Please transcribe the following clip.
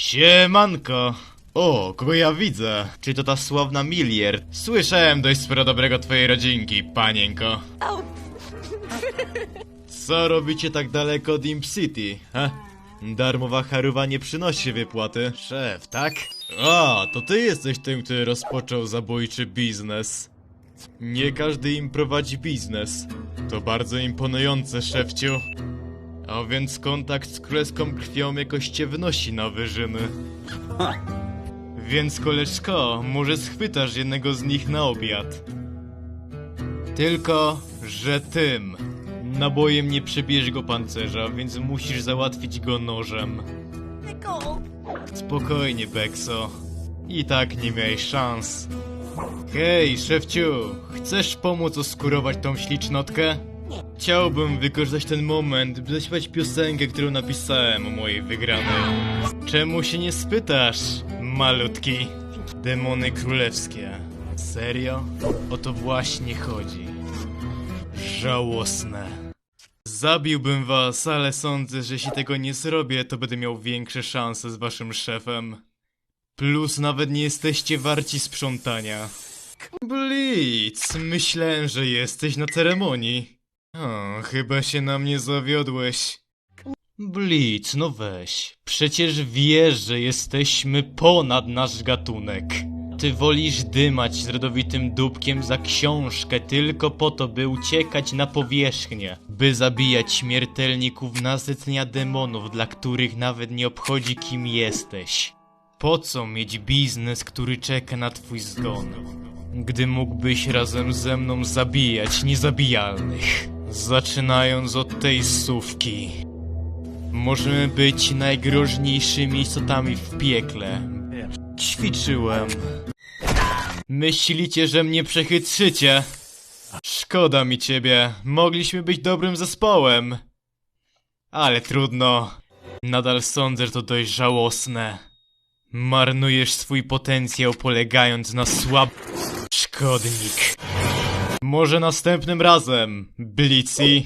Siemanko! O, kogo ja widzę? Czy to ta sławna Miliard? Słyszałem dość sporo dobrego twojej rodzinki, panienko. Co robicie tak daleko od Imp City, he? Darmowa charuwa nie przynosi wypłaty. Szef, tak? A, to ty jesteś tym, który rozpoczął zabójczy biznes. Nie każdy im prowadzi biznes. To bardzo imponujące, szefciu. A więc kontakt z królewską krwią jakoś cię wnosi na wyżyny. Więc koleżko, może schwytasz jednego z nich na obiad. Tylko, że tym. Nabojem nie przebierz go pancerza, więc musisz załatwić go nożem. Spokojnie, Bekso. I tak nie miałeś szans. Hej, szefciu, chcesz pomóc oskurować tą ślicznotkę? Chciałbym wykorzystać ten moment, by zaśpiewać piosenkę, którą napisałem o mojej wygranej. Czemu się nie spytasz, malutki? Demony królewskie. Serio? O to właśnie chodzi. Żałosne. Zabiłbym was, ale sądzę, że jeśli tego nie zrobię, to będę miał większe szanse z waszym szefem. Plus nawet nie jesteście warci sprzątania. Blitz, myślałem, że jesteś na ceremonii. O, chyba się na mnie zawiodłeś. Blitz, no weź. Przecież wiesz, że jesteśmy ponad nasz gatunek. Ty wolisz dymać z rodowitym dupkiem za książkę tylko po to, by uciekać na powierzchnię. By zabijać śmiertelników nasycenia demonów, dla których nawet nie obchodzi kim jesteś. Po co mieć biznes, który czeka na twój zgon? Gdy mógłbyś razem ze mną zabijać niezabijalnych. Zaczynając od tej sówki. Możemy być najgroźniejszymi istotami w piekle. Ćwiczyłem. Myślicie, że mnie przechytrzycie? Szkoda mi ciebie. Mogliśmy być dobrym zespołem. Ale trudno. Nadal sądzę, że to dość żałosne. Marnujesz swój potencjał polegając na słab... Szkodnik. Może następnym razem, Blitzy.